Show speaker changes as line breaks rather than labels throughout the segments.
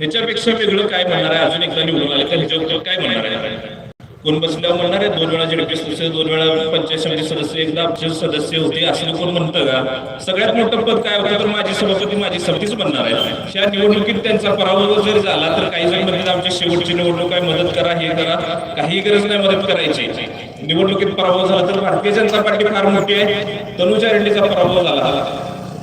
ह्याच्यापेक्षा वेगळं काय म्हणणार आहे? अजून एकदा निवडून आलं. तर ह्याच्याबद्दल काय म्हणणार आहे? कोण बसल्यावर म्हणणार आहे? दोन वेळा जेडपी सदस्य दोन वेळा पंचायत समिती सदस्य एकदा आमचे सदस्य होते. असं कोण म्हणतं का? सगळ्यात मोठं पद काय होतं? तर माझी सभापती माझी समितीच म्हणणार आहे. या निवडणुकीत त्यांचा पराभव जर झाला तर काही जण म्हणतील आमची शेवटची निवडणूक आहे. मदत करा हे करा. काही गरज नाही मदत करायची. निवडणुकीत पराभव झाला तर भारतीय जनता पार्टी फार मोठी आहे. तनुजा रेड्डीचा पराभव झाला.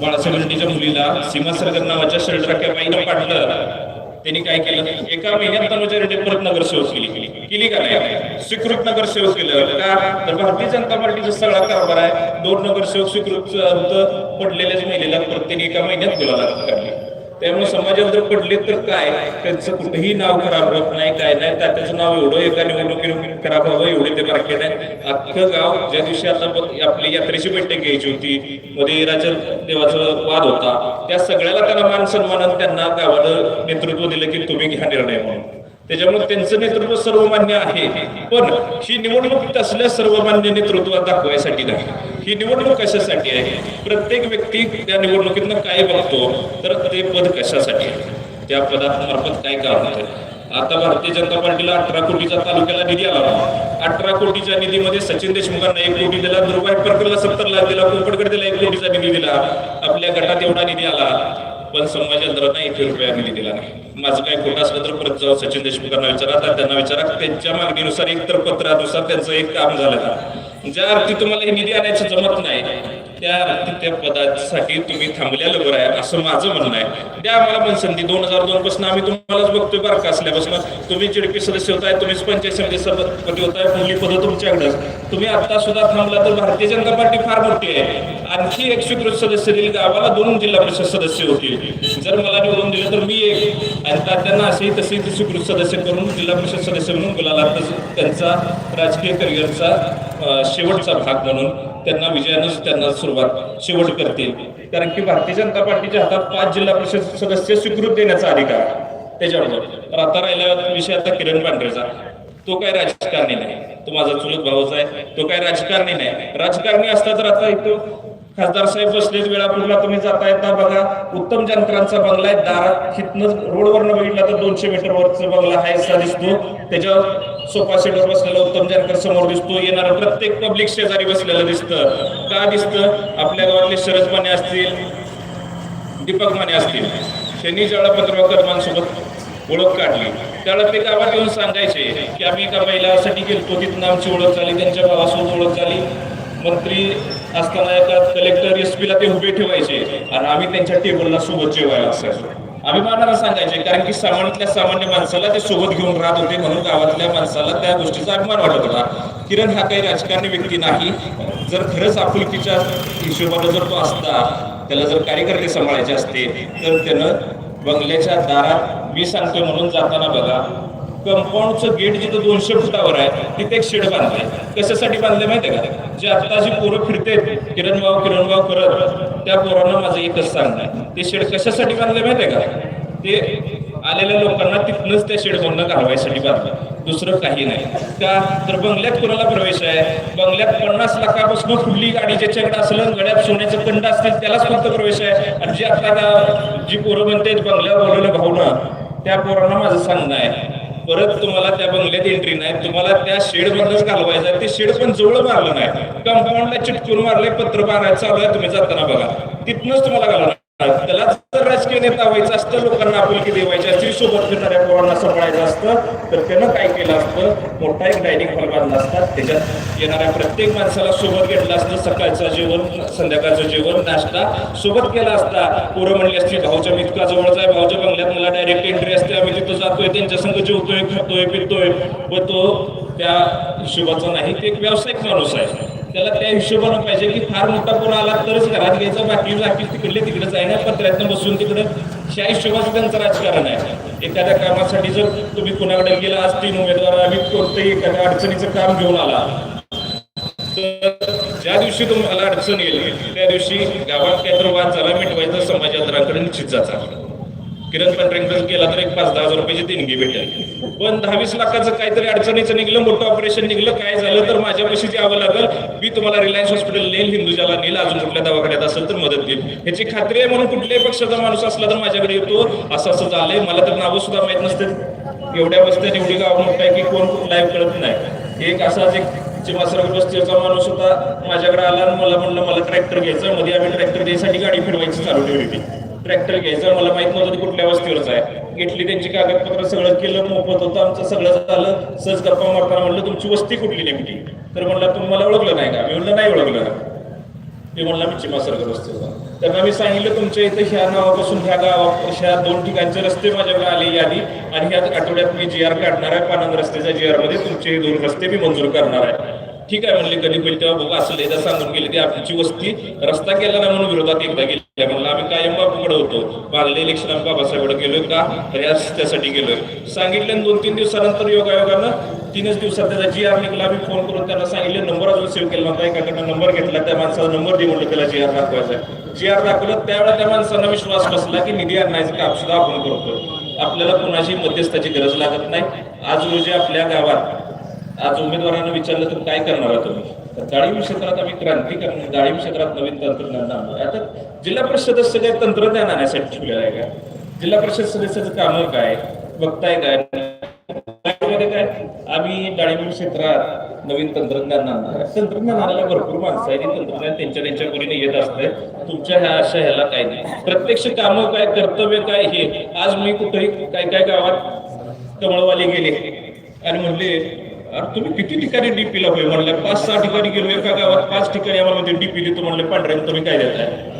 बाळासाहेब रेड्डीच्या मुलीला सीमा सरगर नावाच्या शरीराख्या बाईनं पाडलं. त्यांनी काय केलं? एका महिन्यात तनुजा रेड्डी परत नगरसेवक केली. केली का नाही? स्वीकृत नगरसेवक केलं. का? तर भारतीय जनता पार्टीचा सगळा कारभार आहे. दोन नगरसेवक स्वीकृत होतं. पडलेल्याच महिलेला परत त्यांनी एका महिन्यात गुलाला काढली. त्यामुळे समाजावर जर पडले तर काय? त्यांचं कुठेही नाव खराब होत नाही काय नाही. त्या- त्याचं नाव एवढं एका निवडणुकी खराब व्हावं एवढे ते बारके आहे अख्खं गाव ज्या दिवशी आता आपली यात्रेची बैठक घ्यायची होती मध्ये राजा देवाचा वाद होता. त्या सगळ्याला त्यांना मान सन्मानानं त्यांना गावानं नेतृत्व दिलं की तुम्ही घ्या निर्णय म्हणून. त्याच्यामुळे त्यांचं नेतृत्व सर्वमान्य आहे. पण ही निवडणूक तसल्या सर्वमान्य नेतृत्वात दाखवायसाठी नाही. ही निवडणूक कशासाठी आहे? प्रत्येक व्यक्ती त्या निवडणुकीतनं काय बघतो तर ते पद कशासाठी आहे? त्या पदामार्फत काय काम होतं आता भारतीय जनता पार्टीला अठरा कोटीचा तालुक्याला निधी आला अठरा कोटीच्या निधीमध्ये सचिन देशमुखांना एक कोटी दिला दुर्वाई परकरला सत्तर लाख दिला कोकणकडे एक कोटीचा निधी दिला. आपल्या गटात एवढा निधी आला. पण संभाजी आंध्रांना एक रुपया निधी दिला नाही. माझं काय खोटं असलं तर परत जाऊ सचिन देशमुखांना विचारा तर त्यांना विचारा. त्यांच्या मागणीनुसार एकतर पत्रानुसार त्यांचं एक काम झालं का? ज्या अर्थी तुम्हाला हे निधी आणायचं जमत नाही त्या त्या पदासाठी तुम्ही थांबलेलं बरं आहे असं माझं म्हणणं आहे. द्या आम्हाला पण संधी दोन हजार दोन पासून आम्ही तुम्हालाच बघतोय बरं का असल्यापासून. तुम्ही जीडीपी सदस्य होताय तुम्हीच पंचायत समिती सभापती होताय मुली पद तुमच्याकडेच. तुम्ही आता सुद्धा थांबला तर भारतीय जनता पार्टी फार मोठी आहे. आणखी एक स्वीकृत सदस्य देईल गावाला दोन जिल्हा परिषद सदस्य होतील. जर मला निवडून दिलं तर मी एक. आणि तात्यांना असेही तसे स्वीकृत सदस्य करून जिल्हा परिषद सदस्य म्हणून बोलायला त्यांचा राजकीय करिअरचा शेवटचा भाग म्हणून त्यांना विजयानंच त्यांना सुरुवात शेवट करतील. कारण की भारतीय जनता पार्टीच्या हातात पाच जिल्हा परिषद सदस्य स्वीकृत देण्याचा अधिकार आहे. त्याच्याबरोबर तर आता राहिला विषय आता किरण पांढरेचा. तो काय राजकारणी नाही. तो माझा चुलत भाऊच आहे. तो काय राजकारणी नाही. राजकारणी असता तर आता इथं खासदार साहेब बसलेत वेळापूरला तुम्ही जाता येता बघा उत्तम जानकरांचा बंगला आहे. दारात हितनं रोडवरनं बघितला तर दोनशे मीटर वरचा बंगला हा असा दिसतो. त्याच्यावर सोफा सेटवर बसलेला उत्तम जानकर समोर दिसतो. येणारा प्रत्येक पब्लिक शेजारी बसलेलं दिसतं. का दिसतं? आपल्या गावातले शरद माने असतील दीपक माने असतील. त्यांनी ज्यावेळेला पत्रकारांसोबत ओळख काढली. त्याला ते गावात येऊन सांगायचे की आम्ही एका महिलासाठी गेलतो. तिथून आमची ओळख झाली त्यांच्या भावासोबत ओळख झाली. मंत्री असताना एका कलेक्टर एस ला ते उभे ठेवायचे आणि आम्ही त्यांच्या टेबलला सोबत जेवायला असायचो अभिमानाला सांगायचे कारण की सामान्यातल्या सामान्य माणसाला ते सोबत घेऊन राहत होते म्हणून गावातल्या माणसाला त्या गोष्टीचा अभिमान वाटत होता. किरण हा काही राजकारणी व्यक्ती नाही. जर खरंच आपुलकीच्या हिशोबानं जर तो असता त्याला जर कार्यकर्ते सांभाळायचे असते तर त्यानं बंगल्याच्या दारात मी सांगतोय म्हणून जाताना बघा कंपाऊंडचं गेट जिथं दोनशे फुटावर आहे तिथे एक शेड बांधलाय. कशासाठी बांधले माहितीये का? जे आता जी पोरं फिरते किरण भाऊ किरण भाऊ करत त्या पोरांना माझं एकच सांगणं आहे. ते शेड कशासाठी बांधले माहितीये का? ते आलेल्या लोकांना तिथनंच त्या शेडमधनं घालवायसाठी बांधलं दुसरं काही नाही. का तर बंगल्यात कोणाला प्रवेश आहे? बंगल्यात पन्नास लाखापासून फुडली गाडी ज्याच्याकडे असलं गळ्यात सोन्याचं कंड असतील त्यालाच फक्त प्रवेश आहे. आणि जे आता जी पोरं म्हणते बंगल्यावर बोलवलं भाऊनं त्या पोरांना माझं सांगणं आहे. परत तुम्हाला त्या बंगल्यात एंट्री नाही. तुम्हाला त्या शेड मधनच घालवायचं आहे. ते शेड पण जवळ मारलं नाही. कंपाऊंडला चिटकून मारलंय पत्र मारायचं चालू आहे तुम्ही जाताना बघा. तिथनच तुम्हाला घालवणार. त्याला राजकीय नेता व्हायचं असतं लोकांना आपुलकी देवायची असते सोबत फिरणाऱ्या पोरांना सांभाळायचं असतं तर त्यानं काय केलं असतं? मोठा एक डायनिंग हॉल बांधला असतात त्याच्यात येणाऱ्या प्रत्येक माणसाला सोबत घेतलं असतं. सकाळचं जेवण संध्याकाळचं जेवण नाश्ता सोबत केला असता. पोरं म्हणली असते भाऊच्या मितका जवळचा आहे भाऊच्या बंगल्यात मला डायरेक्ट एंट्री असते. आम्ही तिथं जातोय त्यांच्या संग जेवतोय खातोय पितोय. व तो त्या हिशोबाचा नाही ते एक व्यावसायिक माणूस आहे. त्याला त्या हिशोबानं पाहिजे की फार मोठा कोण आला तरच घरात घ्यायचा बाकी बाकी तिकडले तिकडेच आहे ना पत्र्यातनं बसून तिकडं शाही हिशोबाचं त्यांचं राजकारण आहे. एखाद्या कामासाठी जर तुम्ही कुणाकडे गेला आज तीन उमेदवार आम्ही कोणतंही एखाद्या अडचणीचं काम घेऊन आला. तर ज्या दिवशी तुम्हाला अडचण येईल त्या दिवशी गावात काहीतरी वाद झाला मिटवायचा समाजातराकडे निश्चित किरण किरण पांढरेंकर केला तर एक पाच दहा हजार रुपयाची देणगी भेटेल. पण दहावीस लाखाचं काहीतरी अडचणीचं निघलं मोठं ऑपरेशन निघलं काय झालं तर माझ्यापाशी यावं लागेल. मी तुम्हाला रिलायन्स हॉस्पिटल नेल हिंदुजाला नेल अजून कुठल्या दवाखान्यात असेल तर मदत देईल. ह्याची खात्री आहे म्हणून कुठल्याही पक्षाचा माणूस असला तर माझ्याकडे येतो. असं असं झालंय. मला तर नावं सुद्धा माहीत नसते एवढ्या वस्त्यात एवढी गाव मोठं आहे की कोण कुठला कळत नाही. एक असाच एक चिमासरा माणूस होता. माझ्याकडे आला आणि मला म्हणलं मला ट्रॅक्टर घ्यायचं मध्ये आम्ही ट्रॅक्टर द्यायसाठी गाडी फिरवायची चालू ठेवली होती. ट्रॅक्टर घ्यायचं. मला माहीत नव्हतं कुठल्या वस्तीवरच आहे. घेतली त्यांची कागदपत्र सगळं केलं मोफत होतं. आमचं सगळं झालं. सहज गप्पा मारताना म्हणलं तुमची वस्ती कुठली नेमकी? तर म्हणलं तुम्ही मला ओळखलं नाही का? मी म्हणलं नाही ओळखलं. ते म्हणला मी चिमासरकर रस्त्याचा त्यांना मी सांगितलं तुमच्या इथे ह्या नावापासून ह्या गावा ह्या दोन ठिकाणचे रस्ते माझ्याकडे आले यादी आणि ह्या आठवड्यात मी जी आर काढणार आहे. पानंद रस्त्याच्या जी आरमध्ये तुमचे हे दोन रस्ते मी मंजूर करणार आहे. ठीक आहे म्हणले कधी पहिले तेव्हा बघा. असं एकदा सांगून गेले ते आमची वस्ती. रस्ता केला ना म्हणून विरोधात एकदा गेली. म्हणलं आम्ही कायम बापूकडे होतो. मागले इलेक्शन आम्ही बाबासाहेबकडे गेलोय का? तर या गेलोय. सांगितलं दोन तीन दिवसानंतर योगायोगानं तीनच दिवसात त्याचा जी आर निघाला. आम्ही फोन करून त्यांना सांगितलं नंबर अजून सेव्ह केला नव्हता. एकाकडनं नंबर घेतला. त्या माणसाचा नंबर दे म्हणलं त्याला जी आर दाखवायचा. जी आर दाखवलं. त्यावेळेला त्या माणसांना विश्वास बसला की निधी आणायचं काम सुद्धा आपण करतो आपल्याला कोणाची मध्यस्थाची गरज लागत नाही. आज रोजी आपल्या गावात आज उमेदवारांना विचारलं तर काय करणार तुम्ही? तर डाळिंब क्षेत्रात आम्ही क्रांती करणार डाळिंब क्षेत्रात नवीन तंत्रज्ञान आणलं आता जिल्हा परिषद सगळे तंत्रज्ञान आणण्यासाठी ठेवलेलं आहे का? जिल्हा परिषद सदस्याचं काम काय? बघताय काय? काय? आम्ही डाळिंब क्षेत्रात नवीन तंत्रज्ञान आणणार आहे. तंत्रज्ञान आणायला भरपूर माणसं आहे तंत्रज्ञान त्यांच्या त्यांच्या परीने येत असतंय. तुमच्या ह्या अशा ह्याला काय नाही. प्रत्यक्ष कामं काय कर्तव्य काय हे? आज मी कुठेही काय काय गावात कमळवाली गेले आणि म्हणले अरे तुम्ही किती ठिकाणी डीपीला होय म्हणलं? पाच सहा ठिकाणी गेलो एका गावात पाच ठिकाणी आम्हाला डीपी देतो म्हणलं पांढऱ्यानं तुम्ही काय देताय?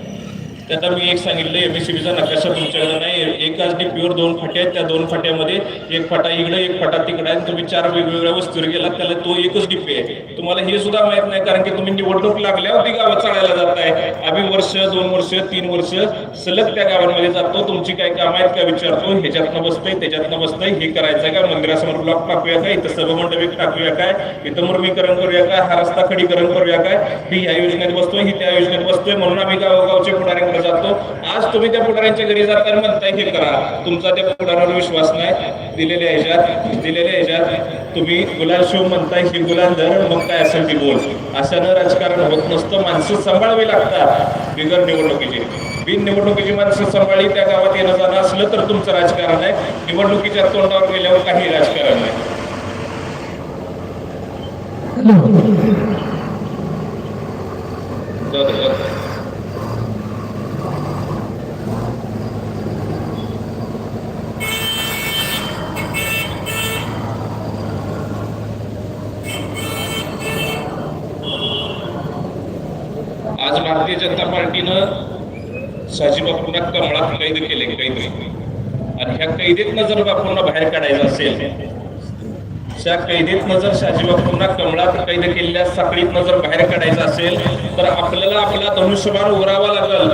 त्यात मी एक सांगितलं एमएससीबीचा नकाशा तुमच्याकडे नाही एकाच डीपीवर दोन फाटे आहेत. त्या दोन फाट्यामध्ये एक फाटा इकडे एक फाटा तिकडे आहे. आणि तुम्ही चार वेगवेगळ्या वस्तूवर गेला त्याला तो एकच डीपी आहे. तुम्हाला हे सुद्धा माहीत नाही कारण की तुम्ही निवडणूक लागल्यावर ती गावात चढायला जाताय. आम्ही वर्ष दोन वर्ष तीन वर्ष सलग त्या गावांमध्ये जातो. तुमची काय कामं आहेत का विचारतो. ह्याच्यातनं बसतंय त्याच्यातनं बसतंय. हे करायचं का? मंदिरासमोर ब्लॉक टाकूया का? इथं सभमंडप एक टाकूया काय? इथं मुर्मीकरण करूया काय? हा रस्ता खडीकरण करूया काय? ही ह्या योजनेत बसतोय ही त्या योजनेत बसतोय. म्हणून आम्ही गावोगावच्या पुढाऱ्यांकडे जातो. आज तुम्ही त्या पुढाऱ्यांच्या घरी जाताना म्हणताय हे करा तुमचा त्या पुढाऱ्यावर विश्वास नाही. दिलेल्या ह्याच्यात दिलेल्या ह्याच्यात तुम्ही गुलाल शिव म्हणताय ही गुलाल धर मग काय असेल ती बोल. असं राजकारण होत नसतं. माणसं सांभाळावी लागतात. बिगर निवडणुकीची. बिन निवडणुकीची माणसं सांभाळली त्या गावात येणं जाणं असलं तर तुमचं राजकारण आहे निवडणुकीच्या तोंडावर गेल्यावर काही राजकारण नाही. जाऊ भारतीय जनता पार्टीनं शहाजी बापूंना कमळात कैद केले कैद आणि ह्या कैदेतनं जर बापूंना बाहेर काढायचं असेल त्या कैदेतनं जर शहाजी बापूंना कमळात कैद केलेल्या साखळीतनं जर बाहेर काढायचं असेल तर आपल्याला आपला धनुष्यबाण उघडावा लागल.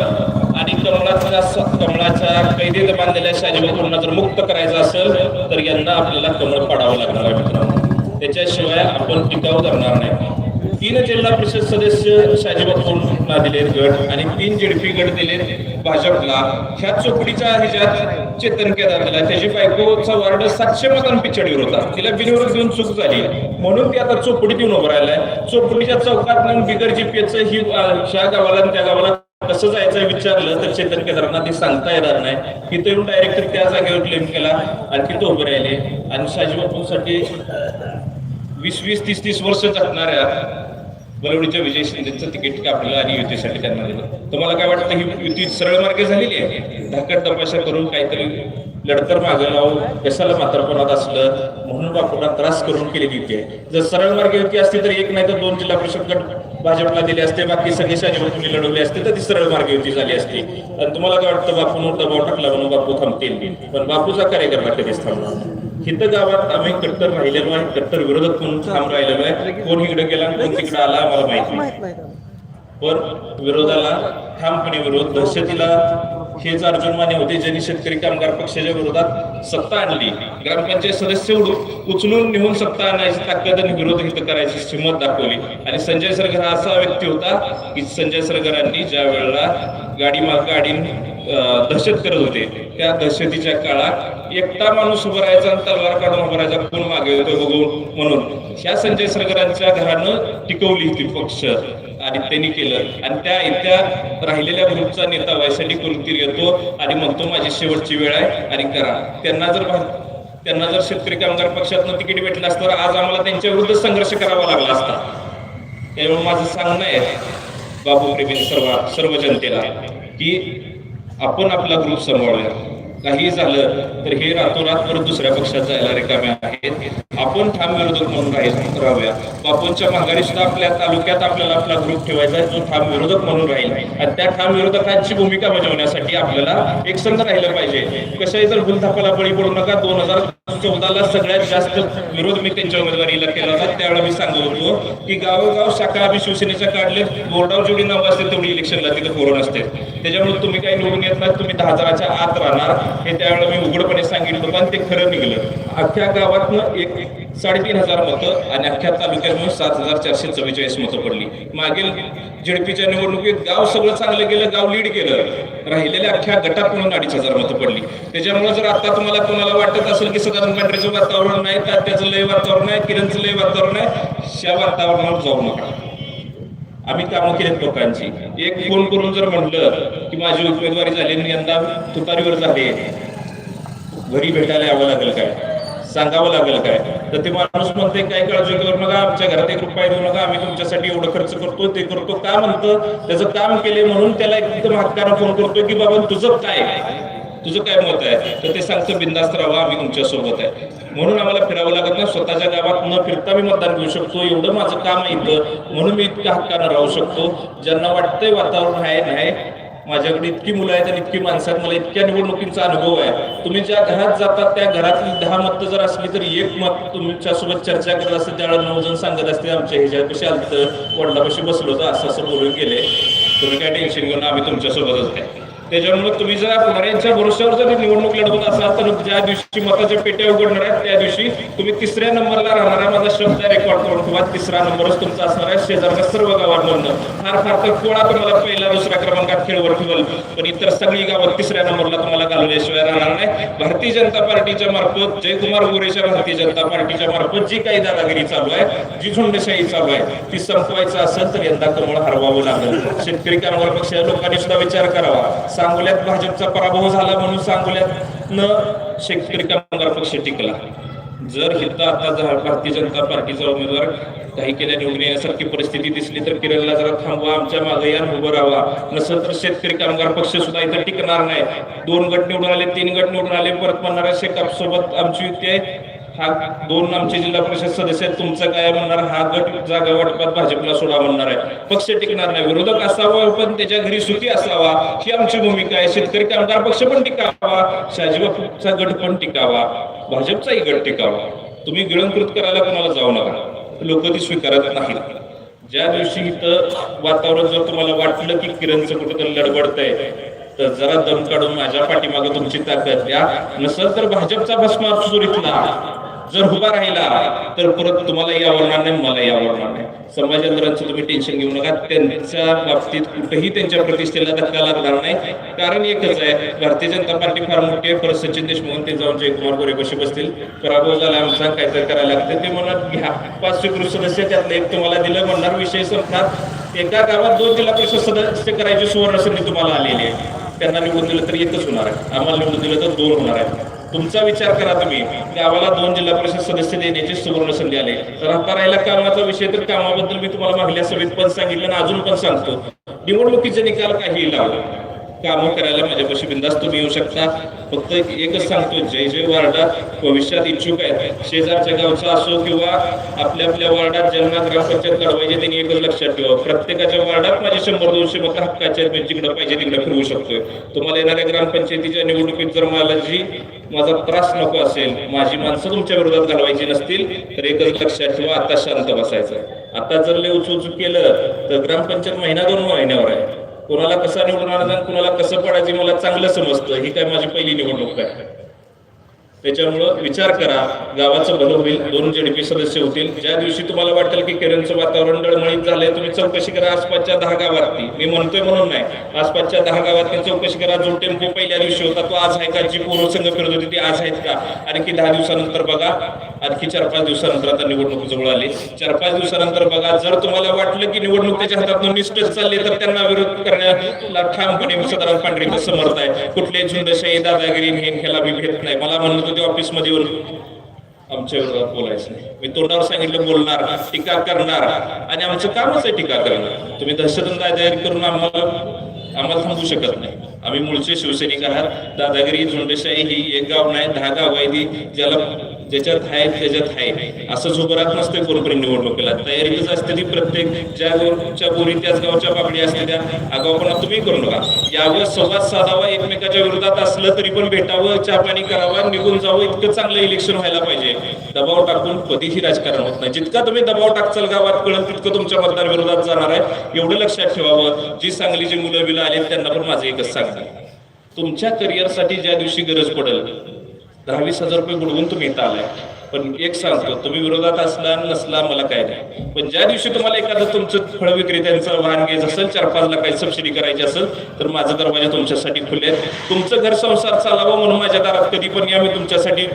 आणि कमळाच्या कमळाच्या कैदेत बांधलेल्या शहाजी बापूंना जर मुक्त करायचं असेल तर यांना आपल्याला कमळ पाडावं लागणार आहे मित्रांनो. त्याच्याशिवाय आपण टिकाव करणार नाही. तीन जिल्हा परिषद सदस्य शाजीबापूंना दिले गट आणि तीन जिडपी गट दिले भाजपला. ह्या चोपडीच्या ह्याच्यात चेतन केदार दिला त्याची बायकोचा वार्ड सातशे मतांना पिछाडीवर होता. तिला बिनविरोध देऊन चूक झाली म्हणून ती आता चोपडीत येऊन उभं राहिलाय. चोपडीच्या चौकात बिगर जीपीएच ही ह्या गावाला त्या गावाला कसं जायचं विचारलं तर चेतन केदारांना ते सांगता येणार नाही. तिथे येऊन डायरेक्ट त्या जागेवर क्लेम केला. आणि तिथं उभे राहिले. आणि शाजीबापूंसाठी वीस वीस तीस तीस वर्ष जगणाऱ्या बलवडीच्या विजय शिंदेचं तिकीट आपल्याला आणि युतीसाठी त्यांना दिलं. तुम्हाला काय वाटतं ही युती सरळ मार्गे झालेली आहे? धाकट तपाशा करून काहीतरी लढतर मागे लावून कशाला मात्रपणात असलं म्हणून बापूंना त्रास करून केलेली युती आहे. जर सरळ मार्गे युती असती तर एक नाही तर दोन जिल्हा परिषद गट भाजपला दिले असते बाकी सगळे शाजीबापूंनी लढवले असते तर ती सरळ मार्गे युती झाली असती. आणि तुम्हाला काय वाटतं बापूंवर दबाव टाकला म्हणून बापू थांबतील? पण बापूचा कार्यकर्ता कधीच थांबणार इथं गावात आम्ही कट्टर राहिलेलो आहे कट्टर विरोधक कोण ठाम राहिलेलो आहे कोण इकडे गेला कोण तिकडे आला आम्हाला माहिती नाही. पण विरोधाला ठामपणे विरोध दहशतीला हेच अर्जुन माने होते ज्यांनी शेतकरी कामगार पक्षाच्या विरोधात सत्ता आणली. ग्रामपंचायत सदस्य उचलून नेऊन सत्ता आणायची ताकद आणि विरोध हित करायची हिंमत दाखवली. आणि संजय सरगर हा असा व्यक्ती होता की संजय सरगरांनी ज्या वेळेला गाडी गाडी दहशत करत होते त्या दहशतीच्या काळात एकटा माणूस उभा राहायचा आणि तलवार काढून उभा राहायचा कोण मागे होतो बघून म्हणून. ह्या संजय सरगरांच्या घरानं टिकवली होती पक्ष. आणि त्यांनी केलं. आणि त्या इथल्या राहिलेल्या ग्रुपचा नेता व्हायसाठी कोणतरी येतो आणि म्हणतो माझी शेवटची वेळ आहे आणि करा. त्यांना जर त्यांना जर शेतकरी कामगार पक्षातनं तिकीट भेटलं असतं तर आज आम्हाला त्यांच्या विरुद्ध संघर्ष करावा लागला असता. त्यामुळे माझं सांगणं आहे बाबू प्रेमी सर्व सर्व जनतेला की आपण आपला ग्रुप सांभाळूया. काही झालं तर हे रातोरात परत दुसऱ्या पक्षात जायला रिकाम्या आहेत. आपण ठाम विरोधक म्हणून राहील राहूया. बापूंच्या माघारी सुद्धा आपल्या तालुक्यात आपल्याला आपला ग्रुप ठेवायचा आहे. जो ठाम विरोधक म्हणून राहील. आणि त्या ठाम विरोधकांची भूमिका बजावण्यासाठी आपल्याला एकसंध राहिलं पाहिजे. कसंही जर भूलथापाला बळी पडू नका. दोन हजार चौदाला सगळ्यात जास्त विरोध मी त्यांच्या उमेदवारीला केला होता. त्यावेळेला मी सांगत होतो की गावोगाव शाखा आम्ही शिवसेनेच्या काढले बोर्डावर जेवढी नावं असते तेवढी इलेक्शनला तिथे कोरोना असते त्याच्यामुळे तुम्ही काही निवडून येत नाही तुम्ही दहा हजाराच्या आत राहणार. हे त्यावेळेला मी उघडपणे सांगितलं होतं आणि ते खरं निघलं. अख्ख्या गावातनं एक साडेतीन हजार मतं आणि अख्ख्या तालुक्यातून सात हजार चारशे चव्वेचाळीस मतं पडली. मागील झेडपीच्या निवडणुकीत गाव सगळं चांगलं गेलं गाव लीड केलं. राहिलेल्या अख्ख्या गटात म्हणून अडीच हजार मतं पडली. त्याच्यामुळे जर आता तुम्हाला कोणाला वाटत असेल की सदानंद पांढरेचं वातावरण नाही त्याचं लय वातावरण आहे किरणचं लय वातावरण आहे त्या वातावरणावर जाऊ नका. आम्ही कामं केलेत लोकांची. एक फोन करून जर म्हणलं की माझी उमेदवारी झाली आणि यंदा तुतारीवर झाले घरी भेटायला यावं लागेल काय? सांगावं लागेल काय? तर ते माणूस म्हणते काय काळजी करू नका आमच्या घरात एक रुपया देऊ नका आम्ही तुमच्यासाठी एवढं खर्च करतो ते करतो का म्हणतं? त्याचं काम केले म्हणून त्याला एकदम हक्कानं फोन करतो की बाबा तुझं काय? तुझं काय मत आहे? तर ते सांगतो बिंदास्त राहा आम्ही तुमच्यासोबत आहे. म्हणून आम्हाला फिरावं लागत नाही. स्वतःच्या गावात न फिरता मी मतदान घेऊ शकतो. एवढं माझं काम आहे इथं. म्हणून मी इतक्या हक्कानं राहू शकतो. ज्यांना वाटतंय वातावरण आहे नाही. माझ्याकडे इतकी मुलं आहेत आणि इतकी माणसं आहेत. मला इतक्या निवडणुकींचा अनुभव आहे. तुम्ही ज्या घरात जातात त्या घरातली दहा मतं जर असली तर एक मत तुमच्यासोबत चर्चा करत असते. त्यावेळेला नऊ जण सांगत असते आमच्या ह्याच्यापाशी कशी तर वडिलापाशी बसलो होतं. असं असं बोलून गेले. तुम्ही काय टेन्शन घेऊन आम्ही तुमच्यासोबतच आहे. त्याच्यामुळे तुम्ही जर पुढाऱ्यांच्या भरोश्यावर जर निवडणूक लढवत असाल तर ज्या दिवशी मताच्या पेट्या उघडणार आहेत त्या दिवशी तुम्ही तिसऱ्या नंबरला राहणारा माझा शब्द रेकॉर्ड करून किंवा तिसरा नंबरच तुमचा असणार आहे. शेजारच्या सर्व गावांमधनं फार फार तर कोणा तुम्हाला पहिला दुसऱ्या क्रमांकात खेळवर ठेवल. पण इतर सगळी गावात तिसऱ्या नंबरला तुम्हाला घालवल्याशिवाय राहणार नाही. भारतीय जनता पार्टीच्या मार्फत जयकुमार गोरेच्या भारतीय जनता पार्टीच्या मार्फत जी काही दादागिरी चालू आहे जी झुंडशाही चालू आहे ती संपवायचं असेल तर यंदा कमळ हरवावं लागेल. शेतकरी कामगार पक्षाच्या लोकांनी सुद्धा विचार करावा. सांगोल्यात भाजपचा पराभव झाला म्हणून सांगोल्यात न शेतकरी कामगार पक्ष टिकला. जर हिता आता भारतीय जनता पार्टीचा उमेदवार काही केल्या निवडून यासारखी परिस्थिती दिसली तर किरणला जरा थांबवा आमच्या मागे या उभं राहावा. नसेल तर शेतकरी कामगार पक्ष सुद्धा इथं टिकणार नाही. दोन गट निवडून आले तीन गट निवडून आले परत म्हणणाऱ्या शेकाप सोबत आमची युती आहे. हा दोन आमचे जिल्हा परिषद सदस्य आहेत. तुमचं काय म्हणणार? हा गट जागा वाटपात भाजपला सोडा म्हणणार आहे. पक्ष टिकणार नाही. विरोधक असावा पण त्याच्या घरी सुखी असावा ही आमची भूमिका आहे. शेतकरी कामगार पक्ष पण टिकावा शाजीबापूचा गट पण टिकावा भाजपचाही गट टिकावा. तुम्ही गिळंकृत करायला कोणाला जाऊ नका. लोक ती स्वीकारत नाहीत. ज्या दिवशी इथं वातावरण जर तुम्हाला वाटलं की किरणचं कुठेतरी लडबडतंय तर जरा दम काढून माझ्या पाठीमागे तुमची ताकद द्या. नसल तर भाजपचा भस्मा सुरितला जर उभा राहिला तर परत तुम्हाला या आवडणार नाही मला या आवडणार नाही. समाजांतरांचं तुम्ही टेन्शन घेऊ नका. त्यांच्या बाबतीत कुठेही त्यांच्या प्रतिष्ठेला धक्का लागणार नाही. कारण एकच आहे भारतीय जनता पार्टी फार मोठी आहे. परत सचिन देशमुख ते जाऊन जयकुमार गोरे कसे बसतील? पराभव झाला आमचा काहीतरी करायला लागतं. ते म्हणत घ्या पाच स्वीकृत सदस्य त्यातलं एक तुम्हाला दिलं म्हणणार विषय संपणार. एका गावात दोन जिल्हा परिषद सदस्य करायची सुवर्ण संधी तुम्हाला आलेली आहे. त्यांना निवडून दिलं तर एकच होणार आहे. आम्हाला निवडून दिलं तर दोन होणार आहे तुमचा विचार करा तुम्ही. गावाला दोन जिल्हा परिषद सदस्य देण्याची सुवर्ण संधी आली. तर आता राहिला कामाचा विषय तर कामाबद्दल मी तुम्हाला मागल्या सभेत पण सांगितलं आणि अजून पण सांगतो. निवडणुकीचे निकाल काही लावले. कामं करायला माझ्यापाशी बिंदास्त तुम्ही येऊ शकता. फक्त एकच सांगतो जय जय वार्डात भविष्यात इच्छुक आहेत. शेजारच्या गावचा असो किंवा आपल्या आपल्या वार्डात ज्यांना ग्रामपंचायत लढवायचे त्यांनी एकच लक्षात ठेवा. प्रत्येकाच्या वार्डात माझे शंभर दोनशे मतं हक्काचे आहेत. मी पाहिजे तिकडे फिरवू शकतोय. तुम्हाला येणाऱ्या ग्रामपंचायतीच्या निवडणुकीत जर मला जी माझा त्रास नको असेल माझी माणसं तुमच्या विरोधात घालवायची नसतील तर एकच लक्षात ठेवा आता शांत बसायचं. आता जर लय उचू केलं तर ग्रामपंचायत महिना दोन महिन्यावर आहे. कोणाला कसा निवडून आणायचा कसं पडायचं मला चांगलं समजतं. ही काय माझी पहिली निवडणूक आहे. त्याच्यामुळं विचार करा गावाचं भलं होईल दोन जेडपी सदस्य होतील. ज्या दिवशी तुम्हाला वाटेल की केरळचं वातावरण डळमळीत झालंय तुम्ही चौकशी करा आसपासच्या दहा गावातली मी म्हणतोय म्हणून नाही. आसपासच्या दहा गावातली चौकशी करा. जो टेम्पो पहिल्या दिवशी होता तो आज आहे का? जी पूर्व संघ फिरत होती ती आज आहेत का? आणखी दहा दिवसानंतर बघा. आणखी चार पाच दिवसानंतर आता निवडणूक जवळ आली. चार पाच दिवसानंतर बघा. जर तुम्हाला वाटलं की निवडणूक त्याच्या हातात निष्ठच चालली तर त्यांना विरोध करण्याला ठामपणे सदाराम पांढरे समर्थ आहे. कुठले झुंडशाही दादागिरी हे खेळा मी घेत नाही. मला म्हणलं होते ऑफिसमध्ये येऊन. आमच्या विरोधात बोलायचं नाही. मी तोंडावर सांगितलं बोलणार टीका करणार आणि आमचं कामच आहे टीका करणं तुम्ही दहशतंद दादागिरी करून आम्हाला आम्हाला थांबू शकत नाही. आम्ही मूळचे शिवसैनिक आहात. दादागिरी झुंडशाही ही एक गाव नाही दहा गाव आहे ती ज्याला ज्याच्यात आहे त्याच्यात आहे. असं उभं राहत नसते कोणपणी निवडणुकीला. तयारीच असते ती प्रत्येक. ज्या गावच्या बोरी त्याच गावच्या पाकडी असते त्या. आगावपणा तुम्ही करू नका. यावर संवाद साधावा एकमेकाच्या विरोधात असलं तरी पण भेटावं चहापाणी पाणी करावं निघून जावं इतकं चांगलं इलेक्शन व्हायला पाहिजे. दबाव टाकून कधीही राजकारण होत नाही. जितका तुम्ही दबाव टाकचाल गावात कळत तितकं तुमच्या मतदार विरोधात जाणार आहे. एवढं लक्षात ठेवावं. जी सांगलीची मुलं बिलं आली त्यांना पण माझं एकच सांगणार तुमच्या करिअरसाठी ज्या दिवशी गरज पडेल दहा वीस हजार रुपये गुडवून तुम्ही इथं आलाय. पण एक सांगतो तुम्ही विरोधात असला नसला मला काय नाही. पण ज्या दिवशी तुम्हाला एखादं तुमचं फळ विक्रेत्यांचं वाहन घ्यायचं असेल चार पाच लाखाची सबसिडी करायची असेल तर माझा दरवाजा तुमच्यासाठी खुले आहेत. तुमचं घर संसार चालावं म्हणून माझ्या दारात कधी पण या मी तुमच्यासाठी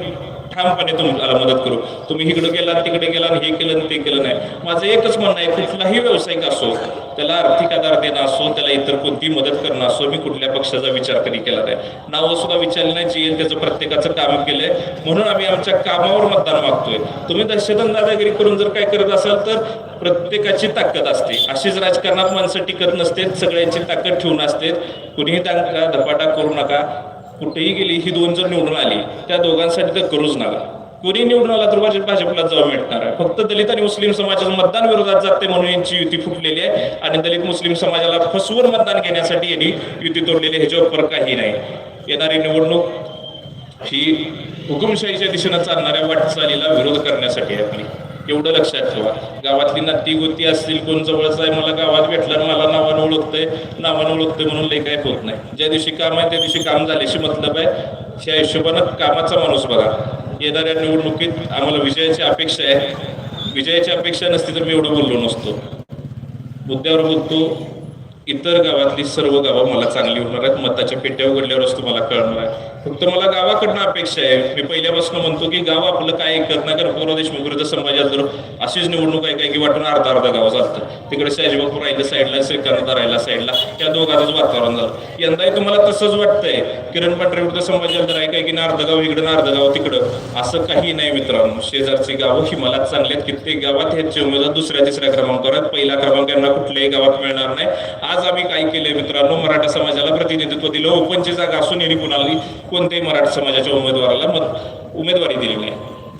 ठामपणे तुम्हाला मदत करू. तुम्ही इकडे गेला तिकडे गेला हे केलं ते केलं नाही. माझं एकच म्हणणं आहे कुठलाही व्यावसायिक असो त्याला आर्थिक आधार देणं असो त्याला इतर कोणती मदत करणं असो मी कुठल्या पक्षाचा विचार तरी केला नाही. नावं सुद्धा विचारलं नाही जी येईल त्याचं प्रत्येकाचं काम केलंय. म्हणून आम्ही आमच्या कामावर मतदान मागतोय. तुम्ही दहशतंद दादागिरी करून जर काय करत असाल तर प्रत्येकाची ताकद असते. अशीच राजकारणात माणसं टिकत नसते सगळ्यांची ताकद ठेवून असते कुणीही त्यांना धपाटा करू नका. कुठेही गेली ही दोन जर निवडून आली त्या दोघांसाठी तर करूच नका. कोणी निवडून आला तर भाजपला जाऊ मिळणार आहे. फक्त दलित आणि मुस्लिम समाजाच्या मतदान विरोधात जाते म्हणून यांची युती फुटलेली आहे आणि दलित मुस्लिम समाजाला फसवून मतदान घेण्यासाठी यांनी युती तोडलेली ह्याच्यावर फरक काही नाही. येणारी निवडणूक ही हुकुमशाहीच्या दिशेनं चालणाऱ्या वाटचालीला विरोध करण्यासाठी आहे. आपली एवढं लक्षात ठेवा. गावातली नाती गोती असतील कोण जवळच आहे मला गावात भेटलं मला नावानं ओळखतंय. नावानं ओळखतंय म्हणून लई काय होत नाही. ज्या दिवशी काम आहे त्या दिवशी काम झाल्याशी मतलब आहे. त्या हिशोबानं कामाचा माणूस बघा. येणाऱ्या निवडणुकीत आम्हाला विजयाची अपेक्षा आहे. विजयाची अपेक्षा नसती तर मी एवढं बोललो नसतो. मुद्द्यावर बोलतो इतर गावातली सर्व गावं मला चांगली होणार आहेत. मताच्या पेट्या उघडल्यावरच तुम्हाला कळणार आहे. फक्त मला गावाकडनं अपेक्षा आहे. मी पहिल्यापासून म्हणतो की गाव आपलं काय ऐकत नाही कारण पोरा देशमुख समाजात जर अशीच निवडणूक आहे काय? की वाटून अर्धा अर्धा गाव चालतं. तिकडे शहाजीबापू राहिलं साईडला श्रीकांत राहिला साईडला त्या दोघांचंच वातावरण झालं. यंदाही तुम्हाला तसंच वाटतंय. किरण पांढरे विरुद्ध समाजात जर आहे काय? की ना अर्ध गाव इकडं ना अर्ध गाव तिकडं. असं काही नाही मित्रांनो. शेजारची गावं ही मला चांगली आहेत कित्येक गावात ह्याचे उमेदवार दुसऱ्या तिसऱ्या क्रमांकावर आहेत. पहिला क्रमांक यांना कुठल्याही गावात मिळणार नाही. आज आम्ही काय केलंय मित्रांनो? मराठा समाजाला प्रतिनिधित्व दिलं. ओपनची जागा असून यांनी कुणाला कोणत्याही मराठा समाजाच्या उमेदवाराला मत उमेदवारी दिली नाही.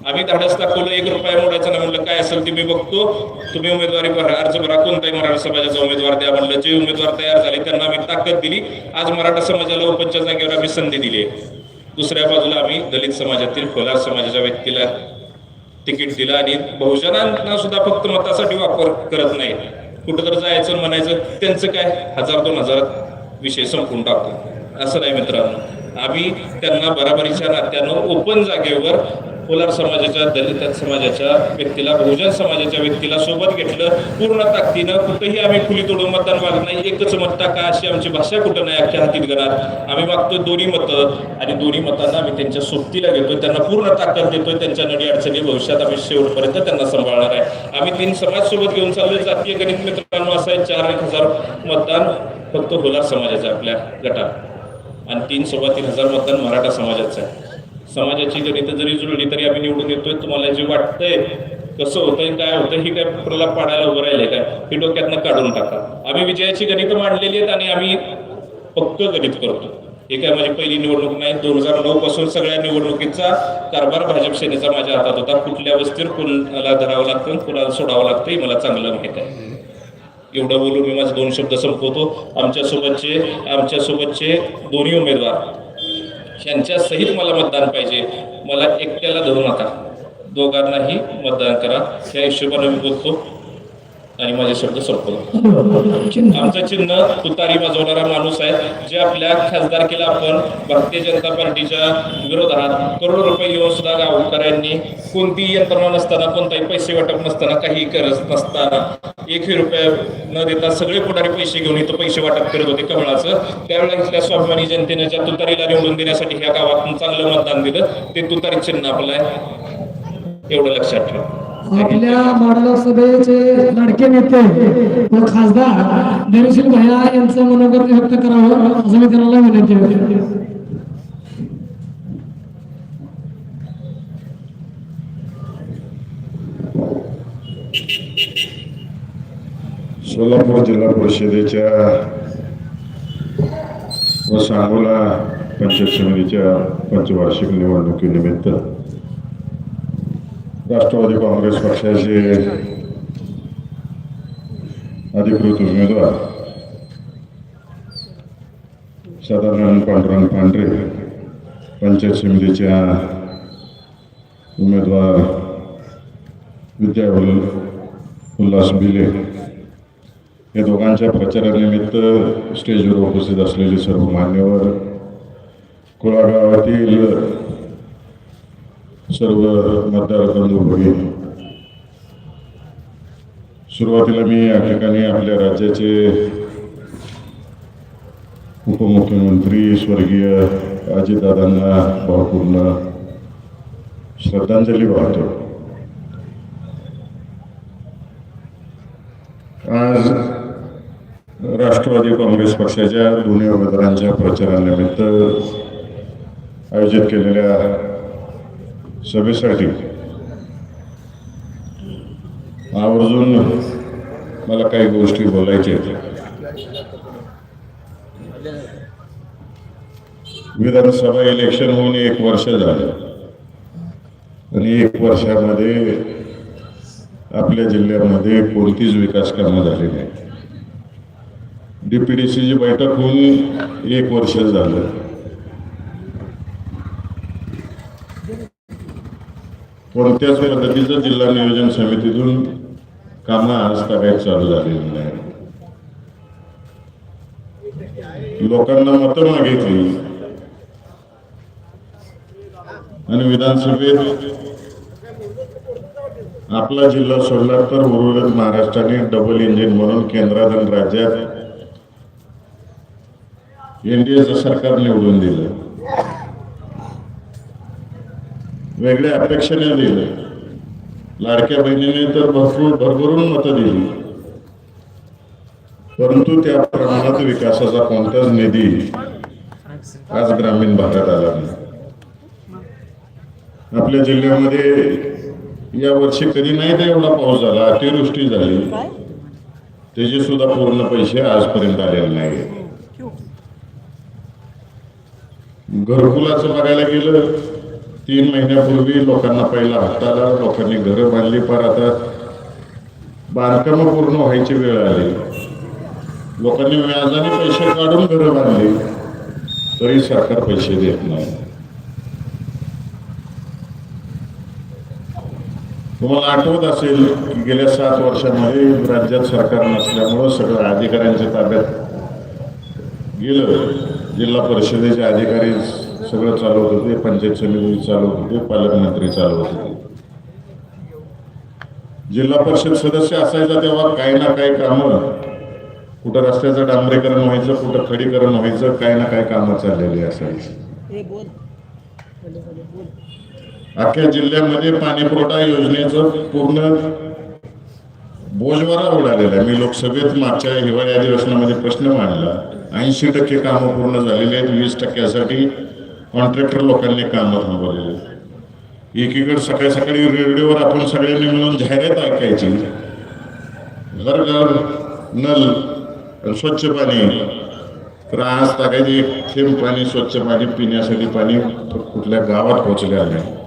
आम्ही धाडस दाखवलं एक रुपया मोडायचं ना म्हणलं काय असेल ते मी बघतो. तुम्ही उमेदवारी भरा अर्ज भरा कोणताही मराठा समाजाचा उमेदवार द्या म्हणलं. जे उमेदवार तयार झाले त्यांना आम्ही ताकद दिली. आज मराठा समाजाला उपच्या जागेवर आम्ही संधी दिली आहे. दुसऱ्या बाजूला आम्ही दलित समाजातील कोलार समाजाच्या व्यक्तीला तिकीट दिलं आणि बहुजनांना सुद्धा फक्त मतासाठी वापर करत नाही. कुठं तर जायचं म्हणायचं त्यांचं काय? हजार दोन हजार विषय संपून टाकतो. असं नाही मित्रांनो. आम्ही त्यांना बराबरीच्या नात्यानं ओपन जागेवर कोलार समाजाच्या दलित समाजाच्या व्यक्तीला बहुजन समाजाच्या व्यक्तीला सोबत घेतलं. पूर्ण ताकदीनं कुठंही आम्ही खुली तोडून मतदान मागत नाही. एकच मत का अशी आमची भाषा कुठं नाही अख्ख्या हातीत घरात. आम्ही मागतोय दोन्ही मतं आणि दोन्ही मतांना आम्ही त्यांच्या सोबतीला घेतोय. त्यांना पूर्ण ताकद देतोय. त्यांच्या नडी अडचणी भविष्यात आम्ही शेवटपर्यंत त्यांना सांभाळणार आहे. आम्ही तीन समाज सोबत घेऊन चाललोय. जातीय गणित मित्रांनो असं आहे चार एक हजार मतदान फक्त होलार समाजाच्या आपल्या गटात. आणि तीन सव्वा तीन हजार मतदान मराठा समाजाचं आहे. समाजाची गणित जरी जुळली तरी आम्ही निवडून येतोय. तुम्हाला जे वाटतंय कसं होतंय काय होतं ही काय प्रलाप पाडायला उभं राहिले काय? ही डोक्यातनं काढून टाका. आम्ही विजयाची गणित मांडलेली आहेत आणि आम्ही पक्क गणित करतो. हे काय माझी पहिली निवडणूक नाही. दोन हजार नऊ पासून सगळ्या निवडणुकीचा कारभार भाजप सेनेचा माझ्या हातात होता. कुठल्या वस्तीवर कुणाला धरावं लागतं आणि कुणाला सोडावं लागतं हे मला चांगलं माहीत आहे. एवढं बोलून मी माझे दोन शब्द संपवतो. आमच्यासोबतचे आमच्यासोबतचे दोन्ही उमेदवार यांच्या सहित मला मतदान पाहिजे. मला एकट्याला धरू नका. दोघांनाही मतदान करा. त्या हिशोबाने मी बोलतो. आणि माझे शब्द
चिन्ह
आमचं चिन्ह तुतारी वाजवणारा माणूस आहे. जे आपल्या खासदारकीला आपण भारतीय जनता पार्टीच्या विरोधात करोडो रुपये येऊन सुद्धा गावकऱ्यांनी कोणतीही यंत्रणा नसताना कोणताही पैसे वाटप नसताना काही करत नसताना एकही रुपये न देता सगळे पुढारी पैसे घेऊन इथं पैसे वाटप करत होते कमळाचं. त्यावेळेला इथल्या स्वाभिमानी जनतेने ज्या तुतारीला निवडून देण्यासाठी ह्या गावातून चांगलं मतदान दिलं ते तुतारी चिन्ह आपलं आहे. एवढं लक्षात ठेवा.
आपल्या माडला सभेचे लाडके नेते व खासदार धैर्यशील भैया यांचं मनोगत व्यक्त करावं असं मी त्यांना विनंती होते
सोलापूर जिल्हा परिषदेच्या व सांगोला पंचायत समितीच्या पंचवार्षिक निवडणुकीनिमित्त राष्ट्रवादी काँग्रेस पक्षाचे अधिकृत उमेदवार सदानंद पांडुरंग पांढरे पंचायत समितीच्या उमेदवार विद्या उल्हास बिले या दोघांच्या प्रचारानिमित्त स्टेजवर उपस्थित असलेले सर्व मान्यवर कुळागावातील सर्व मतदार बंधू भगिनी. सुरुवातीला मी या ठिकाणी आपल्या राज्याचे उपमुख्यमंत्री स्वर्गीय अजितदादांना भावपूर्ण श्रद्धांजली वाहतो. आज राष्ट्रवादी काँग्रेस पक्षाच्या दोन्ही उमेदवारांच्या प्रचारानिमित्त आयोजित केलेल्या सभेसाठी. आवर्जून मला काही गोष्टी बोलायच्या आहेत. विधानसभा इलेक्शन होऊन एक वर्ष झालं. आणि एक वर्षामध्ये आपल्या जिल्ह्यामध्ये कोणतीच विकास कामं झाली नाही डीपीडीसीची बैठक होऊन एक वर्ष झालं. कोणत्याच पद्धतीचं जिल्हा नियोजन समितीतून कामं आज ताब्यात चालू झालेली नाही. लोकांना मतं मागितली. आणि विधानसभेत आपला जिल्हा सोडला तर उर्वरित महाराष्ट्राने डबल इंजिन म्हणून केंद्रात आणि राज्यात एनडीएचं सरकार निवडून दिलं. वेगळ्या अपेक्षेने दिलं. लाडक्या बहिणीने तर भरपूर भरभरून मतं दिली. परंतु त्या प्रमाणात विकासाचा कोणताच निधी आज ग्रामीण भागात आला नाही. आपल्या जिल्ह्यामध्ये या वर्षी कधी नाही तर एवढा पाऊस झाला अतिवृष्टी झाली. त्याचे सुद्धा पूर्ण पैसे आजपर्यंत आलेले नाही घरकुलाचं बघायला गेलं तीन महिन्यापूर्वी लोकांना पहिला हप्ता आला लोकांनी घरं बांधली पर आता बांधकामं पूर्ण व्हायची वेळ आली. लोकांनी व्याजाने पैसे काढून घरं बांधली. तरी सरकार पैसे देत नाही. तुम्हाला आठवत असेल की गेल्या सात वर्षामध्ये राज्यात सरकार नसल्यामुळं सगळं अधिकाऱ्यांच्या ताब्यात गेलं. जिल्हा परिषदेचे अधिकारी सगळं चालवत होते पंचायत समिती चालवत होते पालकमंत्री चालवत होते जिल्हा परिषद सदस्य असायचा तेव्हा काही ना काही कामं कुठं रस्त्याचं डांबरीकरण व्हायचं कुठं खडीकरण व्हायचं काही ना काही कामं चाललेली असायची. अख्ख्या जिल्ह्यामध्ये पाणी पुरवठा योजनेचं पूर्ण बोजवारा उडालेला आहे. मी लोकसभेत मागच्या हिवाळी अधिवेशनामध्ये प्रश्न मांडला. ऐंशी टक्के कामं पूर्ण झालेली आहेत वीस टक्क्यासाठी कॉन्ट्रॅक्टर लोकांनी कामं थांबवलेली एकीकडे सकाळी सकाळी रेडिओवर आपण सगळ्यांनी मिळून जाहिरात ऐकायची. घर घर नल स्वच्छ पाणी. तर आज टाकायचे थेंब पाणी स्वच्छ पाणी पिण्यासाठी पाणी कुठल्या गावात पोहोचले आले?